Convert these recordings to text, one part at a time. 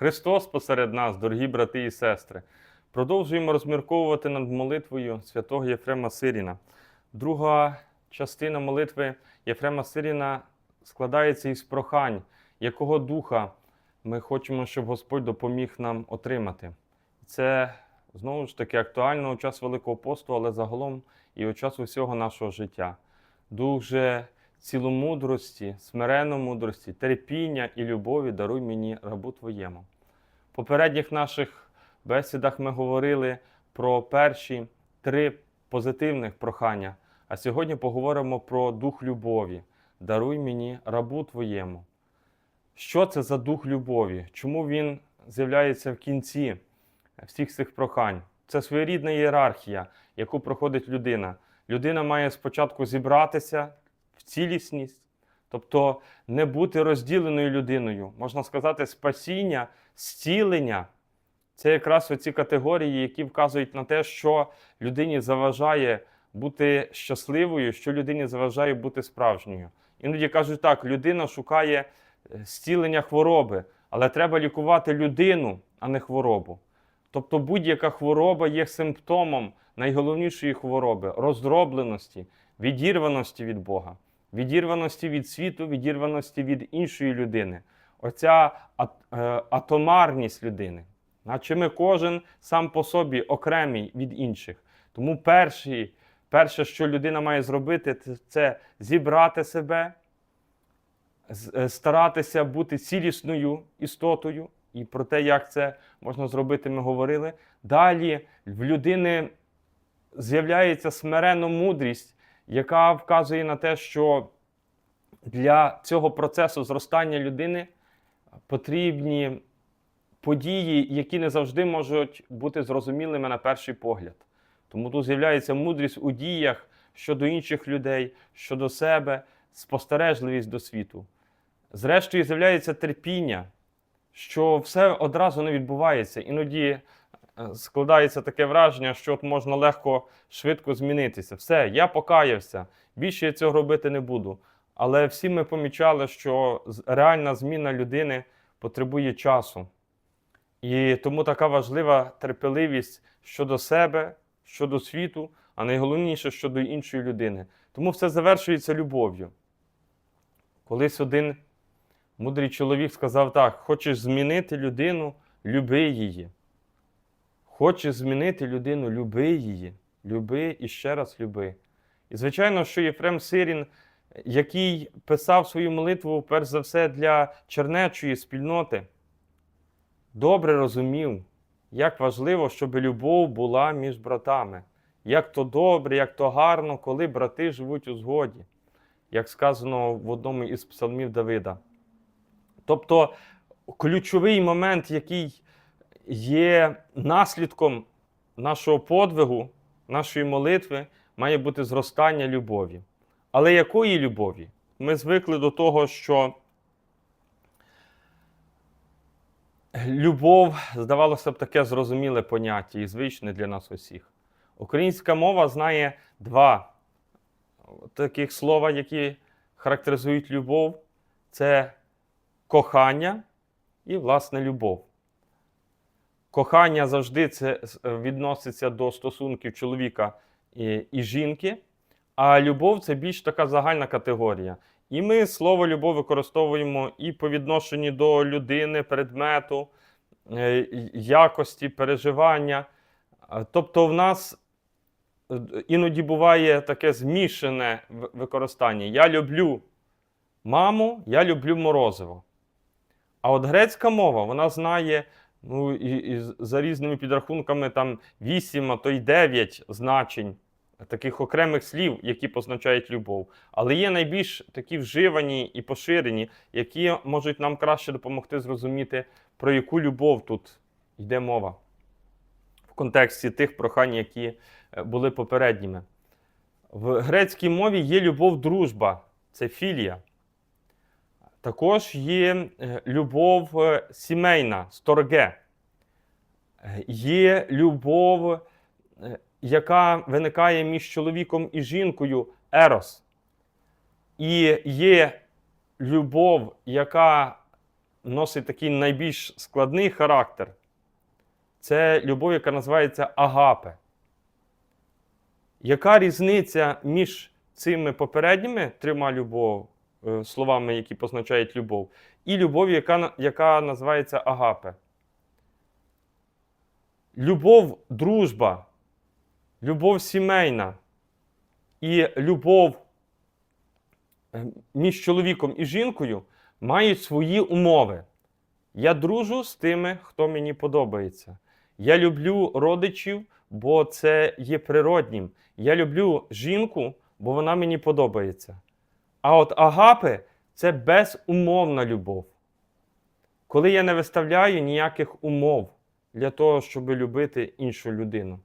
Христос посеред нас, дорогі брати і сестри. Продовжуємо розмірковувати над молитвою святого Єфрема Сиріна. Друга частина молитви Єфрема Сиріна складається із прохань, якого духа ми хочемо, щоб Господь допоміг нам отримати. Це знову ж таки актуально у час Великого посту, але загалом і у час усього нашого життя. Дух же ціломудрості, смиренно-мудрості, терпіння і любові даруй мені рабу Твоєму. В попередніх наших бесідах ми говорили про перші три позитивних прохання, а сьогодні поговоримо про дух любові. Даруй мені рабу Твоєму. Що це за дух любові? Чому він з'являється в кінці всіх цих прохань? Це своєрідна ієрархія, яку проходить людина. Людина має спочатку зібратися в цілісність, тобто не бути розділеною людиною. Можна сказати, спасіння, зцілення це якраз оці категорії, які вказують на те, що людині заважає бути щасливою, що людині заважає бути справжньою. Іноді кажуть так, людина шукає е, зцілення хвороби, але треба лікувати людину, а не хворобу. Тобто будь-яка хвороба є симптомом найголовнішої хвороби роздробленості, відірваності від Бога, відірваності від світу, відірваності від іншої людини. Оця е, атомарність людини. Наче ми кожен сам по собі окремий від інших. Тому перший, перше, що людина має зробити, це- зібрати себе, е, старатися бути цілісною істотою. І про те, як це можна зробити, ми говорили. Далі в людини з'являється смиренно мудрість, яка вказує на те, що для цього процесу зростання людини потрібні події, які не завжди можуть бути зрозумілими на перший погляд. Тому тут з'являється мудрість у діях щодо інших людей, щодо себе, спостережливість до світу. Зрештою, з'являється терпіння, що все одразу не відбувається. Іноді складається таке враження, що от можна легко, швидко змінитися. Все, я покаявся, більше я цього робити не буду. Але всі ми помічали, що реальна зміна людини потребує часу. І тому така важлива терпеливість щодо себе, щодо світу, а найголовніше щодо іншої людини. Тому все завершується любов'ю. Колись один мудрий чоловік сказав так: хочеш змінити людину, люби її. Хочеш змінити людину, люби її. Люби і ще раз люби. І звичайно, що Єфрем Сирін, який писав свою молитву, перш за все, для чернечої спільноти, добре розумів, як важливо, щоб любов була між братами. Як то добре, як то гарно, коли брати живуть у згоді, як сказано в одному із псалмів Давида. Тобто ключовий момент, який є наслідком нашого подвигу, нашої молитви, має бути зростання любові. Але якої любові? Ми звикли до того, що любов, здавалося б, таке зрозуміле поняття і звичне для нас усіх. Українська мова знає два таких слова, які характеризують любов: це кохання і, власне, любов. Кохання завжди це е, відноситься до стосунків чоловіка і, і жінки, а любов це більш така загальна категорія. І ми слово любов використовуємо і по відношенню до людини, предмету, е, якості, переживання. Тобто, в нас е, іноді буває таке змішане використання. Я люблю маму, я люблю морозиво. А от грецька мова, вона знає ну, і, і за різними підрахунками там 8, а то й 9 значень таких окремих слів, які позначають любов. Але є найбільш такі вживані і поширені, які можуть нам краще допомогти зрозуміти, про яку любов тут йде мова в контексті тих прохань, які е, були попередніми. В грецькій мові є любов-дружба, це філія. Також є е, любов е, сімейна, сторге. Е, Є любов, яка виникає між чоловіком і жінкою ерос. І є любов, яка носить такий найбільш складний характер. Це любов, яка називається агапе. Яка різниця між цими попередніми трьома любов, словами, які позначають любов, і любов, яка, яка називається агапе? Любов, дружба, любов сімейна і любов е, між чоловіком і жінкою мають свої умови. Я дружу з тими, хто мені подобається. Я люблю родичів, бо це є природнім. Я люблю жінку, бо вона мені подобається. А от агапи це безумовна любов. Коли я не виставляю ніяких умов для того, щоб любити іншу людину.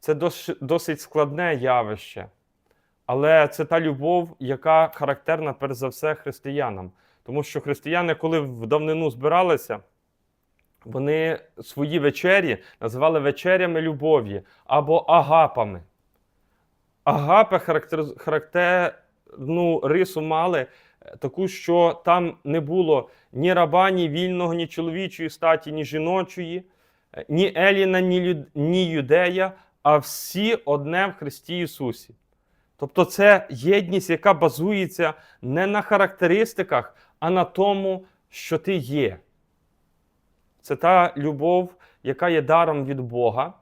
Це досить складне явище. Але це та любов, яка характерна перш за все християнам. Тому що християни, коли в давнину збиралися, вони свої вечері називали вечерями любові або агапами. Агапи характер, характерну рису мали е, таку, що там не було ні раба, ні вільного, ні чоловічої статі, ні жіночої, е, ні Еліна, ні, Лю- ні Юдея, а всі одне в Христі Ісусі. Тобто це єдність, яка базується не на характеристиках, а на тому, що ти є. Це та любов, яка є даром від Бога.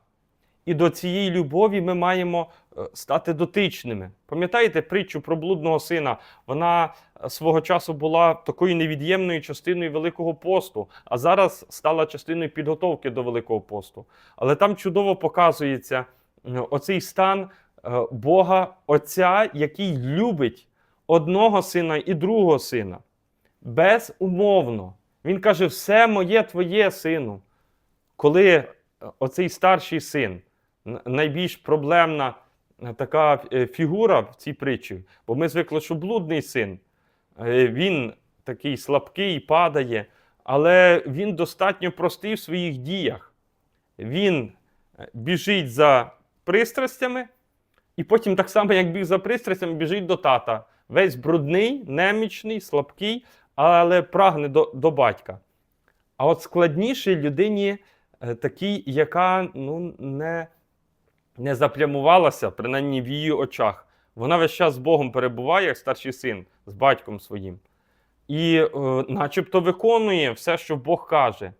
І до цієї любові ми маємо стати дотичними. Пам'ятаєте притчу про блудного сина? Вона е, свого часу була такою невід'ємною частиною Великого посту, а зараз стала частиною підготовки до Великого посту. Але там чудово показується е, оцей стан е, Бога Отця, який любить одного сина і другого сина. Безумовно. Він каже: все моє твоє сину. Коли е, оцей старший син, найбільш проблемна е, така е, фігура в цій притчі, бо ми звикли, що блудний син, е, він такий слабкий, падає, але він достатньо простий в своїх діях. Він е, біжить за пристрастями, і потім, так само, як біг за пристрастями, біжить до тата. Весь брудний, немічний, слабкий, але прагне до, до батька. А от складнішій людині е, такій, яка ну, не, не заплямувалася, принаймні в її очах. Вона весь час з Богом перебуває, як старший син, з батьком своїм. І е, начебто виконує все, що Бог каже.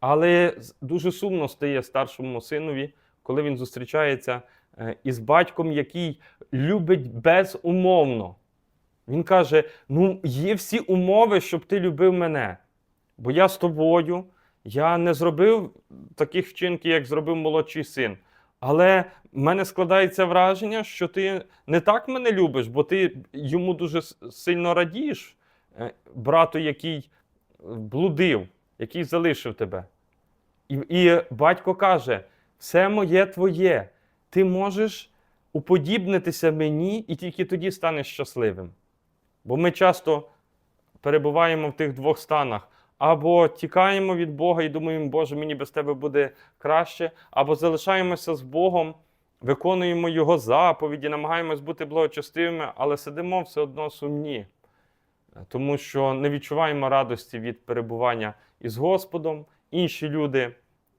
Але дуже сумно стає старшому синові, коли він зустрічається е, із батьком, який любить безумовно. Він каже: ну, є всі умови, щоб ти любив мене. Бо я з тобою, я не зробив таких вчинків, як зробив молодший син. Але в мене складається враження, що ти не так мене любиш, бо ти йому дуже сильно радієш, е, брату, який блудив, який залишив тебе. І, і батько каже: все моє твоє, ти можеш уподібнитися мені, і тільки тоді станеш щасливим. Бо ми часто перебуваємо в тих двох станах. Або тікаємо від Бога і думаємо, Боже, мені без тебе буде краще, або залишаємося з Богом, виконуємо Його заповіді, намагаємось бути благочестивими, але сидимо все одно сумні, тому що не відчуваємо радості від перебування із Господом. Інші люди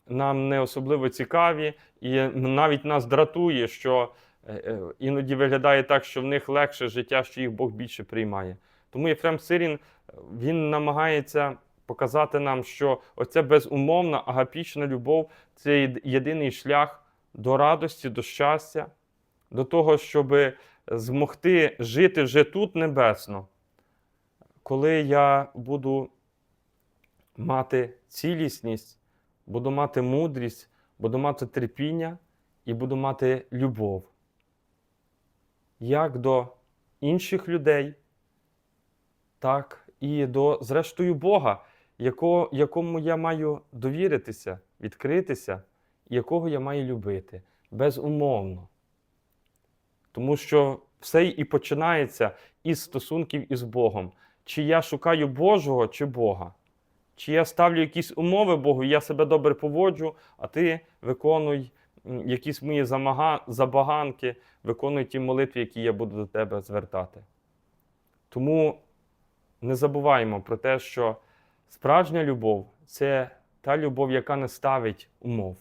нам не особливо цікаві, і навіть нас дратує, що е, е, іноді виглядає так, що в них легше життя, що їх Бог більше приймає. Тому Єфрем Сирін е, він намагається показати нам, що оця безумовна агапічна любов це єдиний шлях до радості, до щастя, до того, щоб змогти жити вже тут небесно, коли я буду мати цілісність, буду мати мудрість, буду мати терпіння і буду мати любов. Як до інших людей, так і до, зрештою, Бога, яко, якому я маю довіритися, відкритися, і якого я маю любити безумовно. Тому що все і починається із стосунків із Богом. Чи я шукаю Божого, чи Бога? Чи я ставлю якісь умови Богу, я себе добре поводжу, а ти виконуй якісь мої замага... забаганки, виконуй ті молитви, які я буду до тебе звертати. Тому не забуваємо про те, що справжня любов це та любов, яка не ставить умов.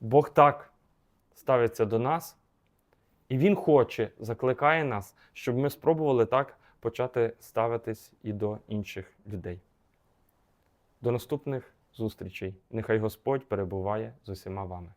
Бог так ставиться до нас, і Він хоче, закликає нас, щоб ми спробували так почати ставитись і до інших людей. До наступних зустрічей. Нехай Господь перебуває з усіма вами.